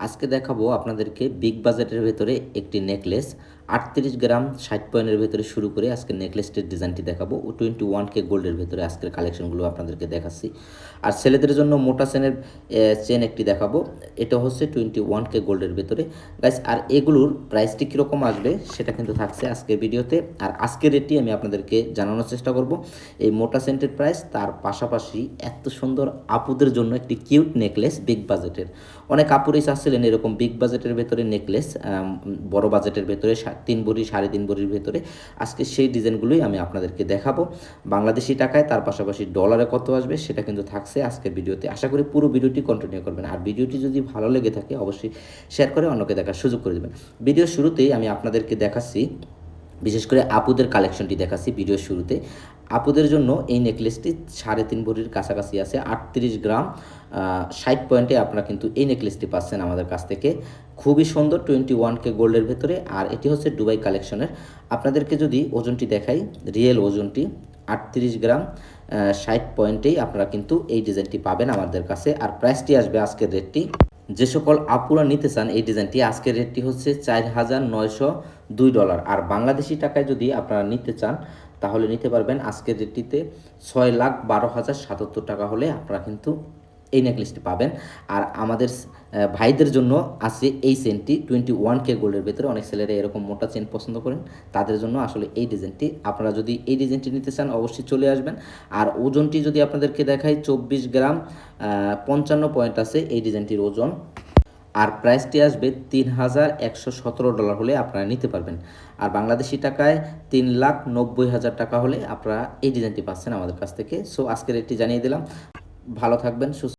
আজকে দেখাবো আপনাদেরকে বিগ বাজেটের ভেতরে একটি নেকলেস আটত্রিশ গ্রাম ষাট পয়েন্টের ভেতরে শুরু করে আজকে নেকলেসটির ডিজাইনটি দেখাবো। ও টোয়েন্টি ওয়ান কে গোল্ডের ভেতরে আজকের কালেকশনগুলো আপনাদেরকে দেখাচ্ছি। আর ছেলেদের জন্য মোটা চেনের চেন একটি দেখাবো। এটা হচ্ছে টোয়েন্টি ওয়ান কে গোল্ডের ভেতরে। গাইস, আর এগুলোর প্রাইসটি কীরকম আসবে সেটা কিন্তু থাকছে আজকের ভিডিওতে। আর আজকের রেটটি আমি আপনাদেরকে জানানোর চেষ্টা করব। এই মোটা সেন্টের প্রাইস তার পাশাপাশি এত সুন্দর আপুদের জন্য একটি কিউট নেকলেস বিগ বাজেটের। অনেক আপুরেই চাচ্ছিলেন এরকম বিগ বাজেটের ভেতরে নেকলেস বড় বাজেটের ভেতরে তিন ভরি সাড়ে তিন ভরির ভেতরে। আজকে সেই ডিজাইনগুলোই আমি আপনাদেরকে দেখাবো। বাংলাদেশি টাকায় তার পাশাপাশি ডলারে কত আসবে সেটা কিন্তু থাকছে আজকের ভিডিওতে। আশা করি পুরো ভিডিওটি কন্টিনিউ করবেন। আর ভিডিওটি যদি ভালো লেগে থাকে, অবশ্যই শেয়ার করে অন্যকে দেখার সুযোগ করে দেবেন। ভিডিও শুরুতেই আমি আপনাদেরকে দেখাচ্ছি বিশেষ করে আপুদের কালেকশনটি দেখাচ্ছি ভিডিওর শুরুতে। আপুদের জন্য এই নেকলেসটি সাড়ে তিন ভরির কাছাকাছি আছে, আটত্রিশ গ্রাম। ষাট পয়েন্টে আপনারা কিন্তু এই নেকলেসটি পাচ্ছেন আমাদের কাছ থেকে। খুবই সুন্দর টোয়েন্টি ওয়ান কে গোল্ডের ভেতরে। আর এটি হচ্ছে দুবাই কালেকশনের আপনাদেরকে যদি ওজনটি দেখাই রিয়েল ওজনটি, আটত্রিশ গ্রাম ষাট পয়েন্টেই আপনারা কিন্তু এই ডিজাইনটি পাবেন আমাদের কাছে। আর প্রাইসটি আসবে আজকের রেটটি যে সকল আপুরা নিতে চান, এই ডিজাইনটি আজকের রেটটি হচ্ছে চার হাজার নয়শো দুই ডলার আর বাংলাদেশি টাকায় যদি আপনারা নিতে চান, তাহলে নিতে পারবেন আজকের রেটটিতে ছয় লাখ বারো হাজার সাতাত্তর টাকা হলে আপনারা কিন্তু এই নেকলেসটি পাবেন। আর আমাদের ভাইদের জন্য আছে এই চেনটি টোয়েন্টি ওয়ান কে গোল্ডের ভেতরে। অনেক ছেলেরা এরকম মোটা চেন পছন্দ করেন। তাদের জন্য আসলে এই ডিজাইনটি আপনারা যদি এই ডিজাইনটি নিতে চান, অবশ্যই চলে আসবেন। আর ওজনটি যদি আপনাদেরকে দেখাই, চব্বিশ গ্রাম পঞ্চান্ন পয়েন্ট আছে এই ডিজাইনটির ওজন। আর প্রাইসটি আসবে তিন হাজার একশো সতেরো ডলার হলে আপনারা নিতে পারবেন। আর বাংলাদেশি টাকায় তিন লাখ নব্বই হাজার টাকা হলে আপনারা এই ডিজাইনটি পাচ্ছেন আমাদের কাছ থেকে। সো আজকের এটি জানিয়ে দিলাম। ভালো থাকবেন, সুস্থ